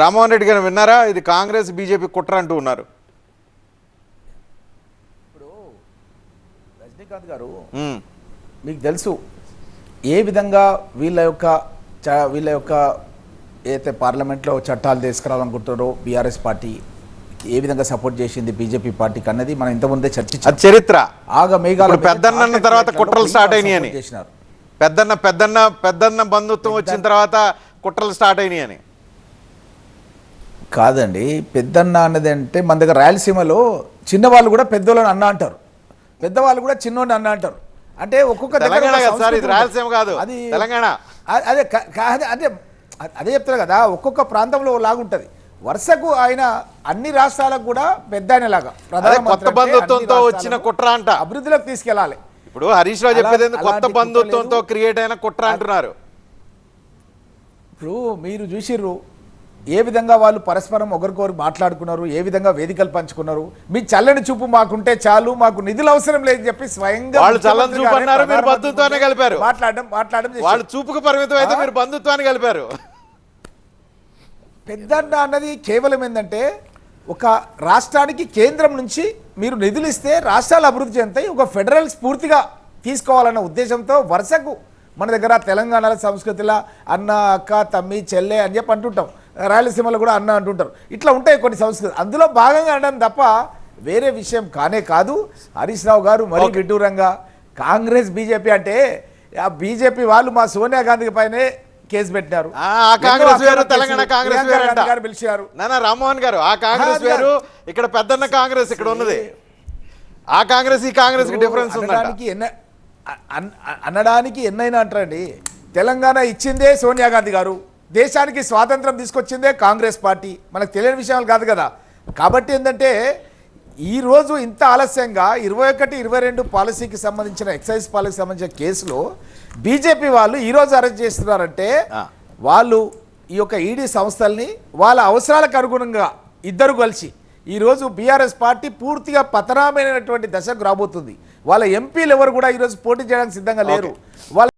రామ్మోహన్ రెడ్డి గారు విన్నారా? ఇది కాంగ్రెస్ బీజేపీ కుట్ర అంటూ ఉన్నారు. ఇప్పుడు రజనీకాంత్ గారు మీకు తెలుసు ఏ విధంగా వీళ్ళ యొక్క వీళ్ళ యొక్క ఏదైతే పార్లమెంట్లో చట్టాలు తీసుకురావాలనుకుంటారో బీఆర్ఎస్ పార్టీ ఏ విధంగా సపోర్ట్ చేసింది బీజేపీ పార్టీకి అన్నది మనం ఇంతకుముందే చర్చించాం. చరిత్ర. ఆగ మేఘాల పెద్దన్న తర్వాత కుట్రలు స్టార్ట్ అయినాయి అని. చేసినారు. పెద్దన్న పెద్దన్న పెద్దన్న బంధుత్వం వచ్చిన తర్వాత కుట్రలు స్టార్ట్ అయినాయి అని కాదండి పెద్దన్న అన్నది అంటే మన దగ్గర రాయలసీమలో చిన్నవాళ్ళు కూడా పెద్దోళ్ళని అన్న అంటారు పెద్దవాళ్ళు కూడా చిన్నోడిని అన్న అంటారు అంటే ఒక్కొక్క రాయలసీమ. కాదు, అది తెలంగాణ. అదే అదే అదే చెప్తారు కదా ఒక్కొక్క ప్రాంతంలో లాగుంటది వరుసకు ఆయన అన్ని రాష్ట్రాలకు కూడా పెద్ద ఆయన లాగా అదే కొత్త బంధుత్వంతో వచ్చిన కుట్ర అంట అభివృద్ధిలోకి తీసుకెళ్ళాలి ఇప్పుడు హరీష్ రావు చెప్పేది? కొత్త బంధుత్వంతో. క్రియేట్ అయిన కుట్ర అంటున్నారు ఇప్పుడు మీరు చూసిర్రు ఏ విధంగా వాళ్ళు పరస్పరం ఒకరికొకరు మాట్లాడుకున్నారు ఏ విధంగా వేదికలు పంచుకున్నారు మీ చల్లని చూపు మాకుంటే చాలు మాకు నిధులు అవసరం లేదని చెప్పి స్వయంగా వాళ్ళు చల్లని ముఖ్యమంత్రి చూపు గారే అన్నారు, మీరు బంధుత్వాన్ని కలిపారు. మాట్లాడడం మాట్లాడడం. వాళ్ళు చూపుకు పరిమితం అయితే? మీరు బంధుత్వాన్ని కలిపారు పెద్దన్న అన్నది కేవలం ఏంటంటే ఒక రాష్ట్రానికి కేంద్రం నుంచి మీరు నిధులు ఇస్తే రాష్ట్రాలు అభివృద్ధి చెందుతాయి ఒక ఫెడరల్ స్ఫూర్తిగా తీసుకోవాలన్న ఉద్దేశంతో వరుసకు మన దగ్గర తెలంగాణల సంస్కృతిలో అన్న అక్క తమ్మి చెల్లె అని చెప్పి అంటుంటాం రాయలసీమలో కూడా అన్న అంటుంటారు. ఇట్లా ఉంటాయి కొన్ని సంస్కృతి అందులో భాగంగా అనడం తప్ప వేరే విషయం కానే కాదు. హరీష్ రావు గారు మరీ విడ్డూరంగా కాంగ్రెస్ బీజేపీ అంటే ఆ బీజేపీ వాళ్ళు మా సోనియా గాంధీ పైనే కేసు పెట్టినారు. కాంగ్రెస్ వేరు తెలంగాణ కాంగ్రెస్ గారు పిలిచారు. నాన్న రామ్మోహన్ గారు ఆ కాంగ్రెస్ వేరు ఇక్కడ పెద్దన్న కాంగ్రెస్ ఇక్కడ ఉన్నది. ఆ కాంగ్రెస్ ఈ కాంగ్రెస్కి డిఫరెన్స్ ఉందంట. అనడానికి ఎన్న అనడానికి ఎన్నైనా అంటారండి. తెలంగాణ ఇచ్చిందే సోనియా గాంధీ గారు. దేశానికి స్వాతంత్రం తీసుకొచ్చిందే కాంగ్రెస్ పార్టీ. మనకు తెలియని విషయాలు కాదు కదా. కాబట్టి ఏంటంటే ఈ రోజు ఇంత ఆలస్యంగా ఇరవై ఒకటి ఇరవై రెండు పాలసీకి సంబంధించిన ఎక్సైజ్ పాలసీకి సంబంధించిన కేసులో బీజేపీ వాళ్ళు ఈ రోజు అరెస్ట్ చేస్తున్నారంటే. వాళ్ళు ఈ యొక్క ఈడీ సంస్థల్ని వాళ్ళ అవసరాలకు అనుగుణంగా ఇద్దరు కలిసి ఈరోజు బీఆర్ఎస్ పార్టీ పూర్తిగా పతనమైనటువంటి దశకు రాబోతుంది. వాళ్ళ ఎంపీలు ఎవరు కూడా ఈరోజు పోటీ చేయడానికి సిద్ధంగా లేరు. వాళ్ళ